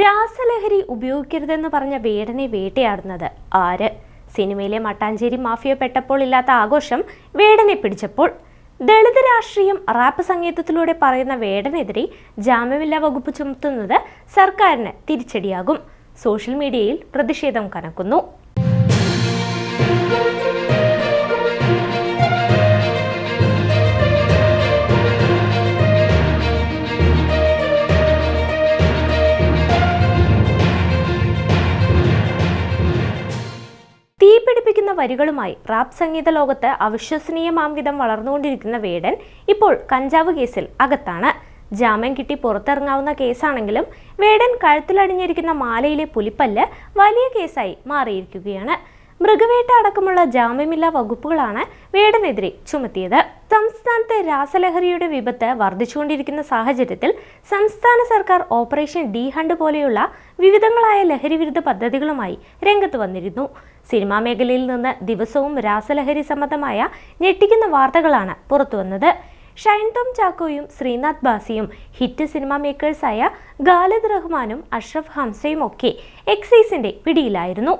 രാസലഹരി ഉപയോഗിക്കരുതെന്ന് പറഞ്ഞ വേടനെ വേട്ടയാടുന്നത്. ആര്? സിനിമയിലെ മട്ടാഞ്ചേരി മാഫിയ പെട്ടപ്പോൾ ഇല്ലാത്ത ആഘോഷം വേടനെ പിടിച്ചപ്പോൾ. ദളിത് രാഷ്ട്രീയം റാപ്പ് സംഗീതത്തിലൂടെ പറയുന്ന വേടനെതിരെ ജാമ്യമില്ലാ വകുപ്പ് ചുമത്തുന്നത് സർക്കാരിന് തിരിച്ചടിയാകും. സോഷ്യൽ മീഡിയയിൽ പ്രതിഷേധം കനക്കുന്നു. വരികളുമായി റാപ്പ് സംഗീത ലോകത്ത് അവിശ്വസനീയമാം വിധം വളർന്നുകൊണ്ടിരിക്കുന്ന വേടൻ ഇപ്പോൾ കഞ്ചാവ് കേസിൽ അകത്താണ്. ജാമ്യം കിട്ടി പുറത്തിറങ്ങാവുന്ന കേസാണെങ്കിലും വേടൻ കഴുത്തിലടിഞ്ഞിരിക്കുന്ന മാലയിലെ പുലിപ്പല്ല് വലിയ കേസായി മാറിയിരിക്കുകയാണ്. മൃഗവേട്ട അടക്കമുള്ള ജാമ്യമില്ലാ വകുപ്പുകളാണ് വേടനെതിരെ ചുമത്തിയത്. സംസ്ഥാനത്ത് രാസലഹരിയുടെ വിപത്ത് വർദ്ധിച്ചുകൊണ്ടിരിക്കുന്ന സാഹചര്യത്തിൽ സംസ്ഥാന സർക്കാർ ഓപ്പറേഷൻ ഡി ഹണ്ട് പോലെയുള്ള വിവിധങ്ങളായ ലഹരി വിരുദ്ധ പദ്ധതികളുമായി രംഗത്ത് വന്നിരുന്നു. സിനിമാ മേഖലയിൽ നിന്ന് ദിവസവും രാസലഹരി സംബന്ധമായ ഞെട്ടിക്കുന്ന വാർത്തകളാണ് പുറത്തുവന്നത്. ഷൈൻ ടോം ചാക്കോയും ശ്രീനാഥ് ബാസിയും ഹിറ്റ് സിനിമാ മേക്കേഴ്സായ ഗാലിദ് റഹ്മാനും അഷ്റഫ് ഹംസയും ഒക്കെ എക്സൈസിന്റെ പിടിയിലായിരുന്നു.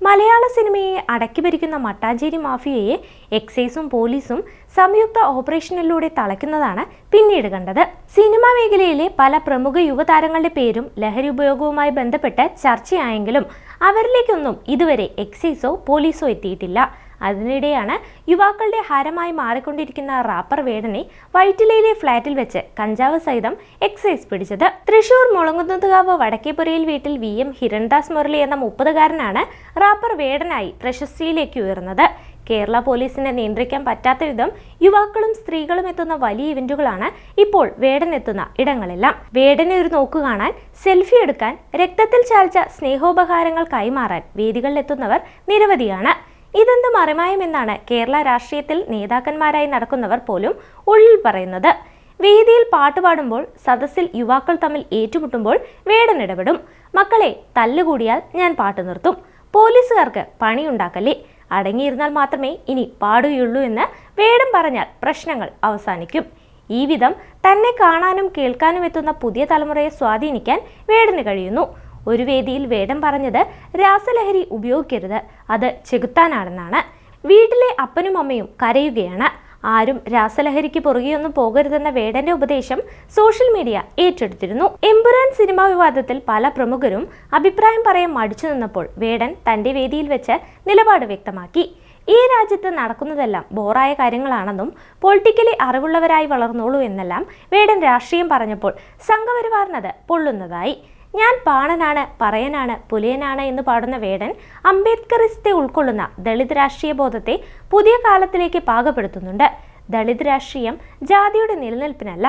മലയാള സിനിമയെ അടക്കി ഭരിക്കുന്ന മട്ടാഞ്ചേരി മാഫിയയെ എക്സൈസും പോലീസും സംയുക്ത ഓപ്പറേഷനിലൂടെ തളയ്ക്കുന്നതാണ് പിന്നീട് കണ്ടത്. സിനിമാ മേഖലയിലെ പല പ്രമുഖ യുവതാരങ്ങളുടെ പേരും ലഹരി ഉപയോഗവുമായി ബന്ധപ്പെട്ട് ചർച്ചയായെങ്കിലും അവരിലേക്കൊന്നും ഇതുവരെ എക്സൈസോ പോലീസോ എത്തിയിട്ടില്ല. അതിനിടെയാണ് യുവാക്കളുടെ ഹാരമായി മാറിക്കൊണ്ടിരിക്കുന്ന റാപ്പർ വേടനെ വൈറ്റിലയിലെ ഫ്ളാറ്റിൽ വെച്ച് കഞ്ചാവ് സഹിതം എക്സൈസ് പിടിച്ചത്. തൃശൂർ മുളങ്കുന്നതുകാവ് വടക്കേപുരയിൽ വീട്ടിൽ വി എം ഹിരൺദാസ് മുരളി എന്ന മുപ്പതുകാരനാണ് റാപ്പർ വേടനായി പ്രശസ്തിയിലേക്ക് ഉയർന്നത്. കേരള പോലീസിനെ നിയന്ത്രിക്കാൻ പറ്റാത്ത വിധം യുവാക്കളും സ്ത്രീകളും എത്തുന്ന വലിയ ഇവന്റുകളാണ് ഇപ്പോൾ വേടനെത്തുന്ന ഇടങ്ങളെല്ലാം. വേടനെ ഒരു നോക്കു കാണാൻ സെൽഫി എടുക്കാൻ രക്തത്തിൽ ചാൽച്ച സ്നേഹോപഹാരങ്ങൾ കൈമാറാൻ വേദികളിലെത്തുന്നവർ നിരവധിയാണ്. ഇതെന്ത് മറിമായമെന്നാണ് കേരള രാഷ്ട്രീയത്തിൽ നേതാക്കന്മാരായി നടക്കുന്നവർ പോലും ഉള്ളിൽ പറയുന്നത്. വേദിയിൽ പാട്ടുപാടുമ്പോൾ സദസ്സിൽ യുവാക്കൾ തമ്മിൽ ഏറ്റുമുട്ടുമ്പോൾ വേടനിടപെടും മക്കളെ തല്ലുകൂടിയാൽ ഞാൻ പാട്ട് നിർത്തും. പോലീസുകാർക്ക് പണിയുണ്ടാക്കല്ലേ? അടങ്ങിയിരുന്നാൽ മാത്രമേ ഇനി പാടുകയുള്ളൂ എന്ന് വേടം പറഞ്ഞാൽ പ്രശ്നങ്ങൾ അവസാനിക്കും. ഈ വിധം തന്നെ കാണാനും കേൾക്കാനും എത്തുന്ന പുതിയ തലമുറയെ സ്വാധീനിക്കാൻ വേടന് കഴിയുന്നു. ഒരു വേദിയിൽ വേടം പറഞ്ഞത് രാസലഹരി ഉപയോഗിക്കരുത്. അത് ചെകുത്താനാണെന്നാണ്. വീട്ടിലെ അപ്പനും അമ്മയും കരയുകയാണ്. ആരും രാസലഹരിക്ക് പുറകെയൊന്നും പോകരുതെന്ന വേടന്റെ ഉപദേശം സോഷ്യൽ മീഡിയ ഏറ്റെടുത്തിരുന്നു. എമ്പുരാൻ സിനിമാ വിവാദത്തിൽ പല പ്രമുഖരും അഭിപ്രായം പറയാൻ മടിച്ചു നിന്നപ്പോൾ വേടൻ തന്റെ വേദിയിൽ വെച്ച് നിലപാട് വ്യക്തമാക്കി. ഈ രാജ്യത്ത് നടക്കുന്നതെല്ലാം ബോറായ കാര്യങ്ങളാണെന്നും പൊളിറ്റിക്കലി അറിവുള്ളവരായി വളർന്നോളൂ എന്നെല്ലാം വേടൻ രാഷ്ട്രീയം പറഞ്ഞപ്പോൾ സംഘപരിവാറിനത് പൊള്ളുന്നതായി. ഞാൻ പാണനാണ് പറയനാണ് പുലിയനാണ് എന്ന് പാടുന്ന വേടൻ അംബേദ്കറിസത്തെ ഉൾക്കൊള്ളുന്ന ദളിത് രാഷ്ട്രീയ ബോധത്തെ പുതിയ കാലത്തിലേക്ക് പാകപ്പെടുത്തുന്നുണ്ട്. ദളിത് രാഷ്ട്രീയം ജാതിയുടെ നിലനിൽപ്പിനല്ല.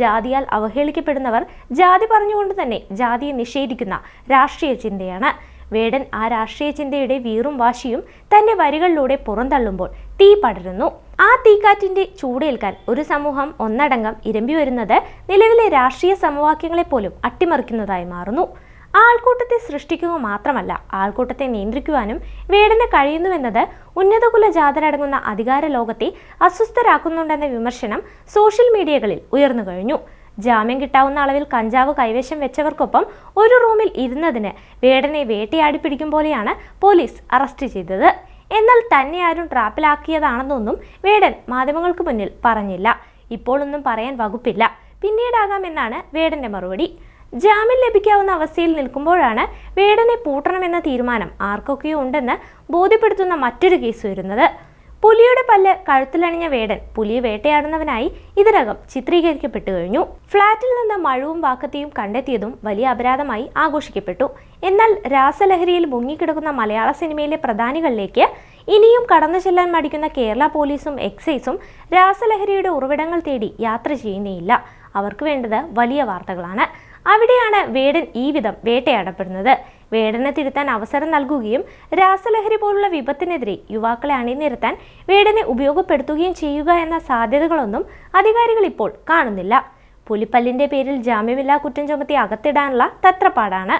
ജാതിയാൽ അവഹേളിക്കപ്പെടുന്നവർ ജാതി പറഞ്ഞുകൊണ്ട് തന്നെ ജാതിയെ നിഷേധിക്കുന്ന രാഷ്ട്രീയ ചിന്തയാണ്. വേടൻ ആ രാഷ്ട്രീയ ചിന്തയുടെ വീറും വാശിയും തന്റെ വരികളിലൂടെ പുറന്തള്ളുമ്പോൾ തീ പടരുന്നു. ആ തീക്കാറ്റിന്റെ ചൂടേൽക്കാൻ ഒരു സമൂഹം ഒന്നടങ്കം ഇരമ്പി വരുന്നത് നിലവിലെ രാഷ്ട്രീയ സമവാക്യങ്ങളെ പോലും അട്ടിമറിക്കുന്നതായി മാറുന്നു. ആൾക്കൂട്ടത്തെ സൃഷ്ടിക്കുക മാത്രമല്ല ആൾക്കൂട്ടത്തെ നിയന്ത്രിക്കുവാനും വേടന് കഴിയുന്നുവെന്നത് ഉന്നതകുല ജാതരടങ്ങുന്ന അധികാര ലോകത്തെ അസ്വസ്ഥരാക്കുന്നുണ്ടെന്ന വിമർശനം സോഷ്യൽ മീഡിയകളിൽ ഉയർന്നു കഴിഞ്ഞു. ജാമ്യം കിട്ടാവുന്ന അളവിൽ കഞ്ചാവ് കൈവശം വെച്ചവർക്കൊപ്പം ഒരു റൂമിൽ ഇരുന്നതിന് വേടനെ വേട്ടയാടി പിടിക്കും പോലെയാണ് പോലീസ് അറസ്റ്റ് ചെയ്തത്. എന്നാൽ തന്നെ ആരും ട്രാപ്പിലാക്കിയതാണെന്നൊന്നും വേടൻ മാധ്യമങ്ങൾക്ക് മുന്നിൽ പറഞ്ഞില്ല. ഇപ്പോഴൊന്നും പറയാൻ വകുപ്പില്ല. പിന്നീടാകാമെന്നാണ് വേടന്റെ മറുപടി. ജാമ്യം ലഭിക്കാവുന്ന അവസ്ഥയിൽ നിൽക്കുമ്പോഴാണ് വേടനെ പൂട്ടണമെന്ന തീരുമാനം ആർക്കൊക്കെയോ ഉണ്ടെന്ന് ബോധ്യപ്പെടുത്തുന്ന മറ്റൊരു കേസ് വരുന്നത്. പുലിയുടെ പല്ല് കഴുത്തിലണിഞ്ഞ വേടൻ പുലിയെ വേട്ടയാടുന്നവനായി ഇതിനകം ചിത്രീകരിക്കപ്പെട്ടു കഴിഞ്ഞു. ഫ്ളാറ്റിൽ നിന്ന് മഴവും വാക്കത്തിയും കണ്ടെത്തിയതും വലിയ അപരാധമായി ആഘോഷിക്കപ്പെട്ടു. എന്നാൽ രാസലഹരിയിൽ മുങ്ങിക്കിടക്കുന്ന മലയാള സിനിമയിലെ പ്രധാനികളിലേക്ക് ഇനിയും കടന്നു ചെല്ലാൻ മടിക്കുന്ന കേരള പോലീസും എക്സൈസും രാസലഹരിയുടെ ഉറവിടങ്ങൾ തേടി യാത്ര ചെയ്യുന്നേയില്ല. അവർക്ക് വേണ്ടത് വലിയ വാർത്തകളാണ്. അവിടെയാണ് വേടൻ ഈ വിധം വേട്ടയാടപ്പെടുന്നത്. വേടനെ തിരുത്താൻ അവസരം നൽകുകയും രാസലഹരി പോലുള്ള വിപത്തിനെതിരെ യുവാക്കളെ അണിനിരത്താൻ വേടനെ ഉപയോഗപ്പെടുത്തുകയും ചെയ്യുക എന്ന സാധ്യതകളൊന്നും അധികാരികൾ ഇപ്പോൾ കാണുന്നില്ല. പുലിപ്പല്ലിന്റെ പേരിൽ ജാമ്യമില്ലാ കുറ്റം ചുമത്തി അകത്തിടാനുള്ള തത്രപ്പാടാണ്.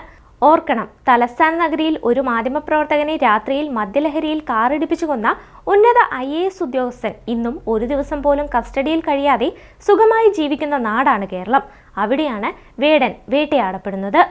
ഓർക്കണം തലസ്ഥാന നഗരിയിൽ ഒരു മാധ്യമപ്രവർത്തകനെ രാത്രിയിൽ മദ്യലഹരിയിൽ കാറിടിപ്പിച്ചു കൊന്ന ഉന്നത ഐ എ എസ് ഉദ്യോഗസ്ഥൻ ഇന്നും ഒരു ദിവസം പോലും കസ്റ്റഡിയിൽ കഴിയാതെ സുഖമായി ജീവിക്കുന്ന നാടാണ് കേരളം. അവിടെയാണ് വേടൻ വേട്ടയാടപ്പെടുന്നത്.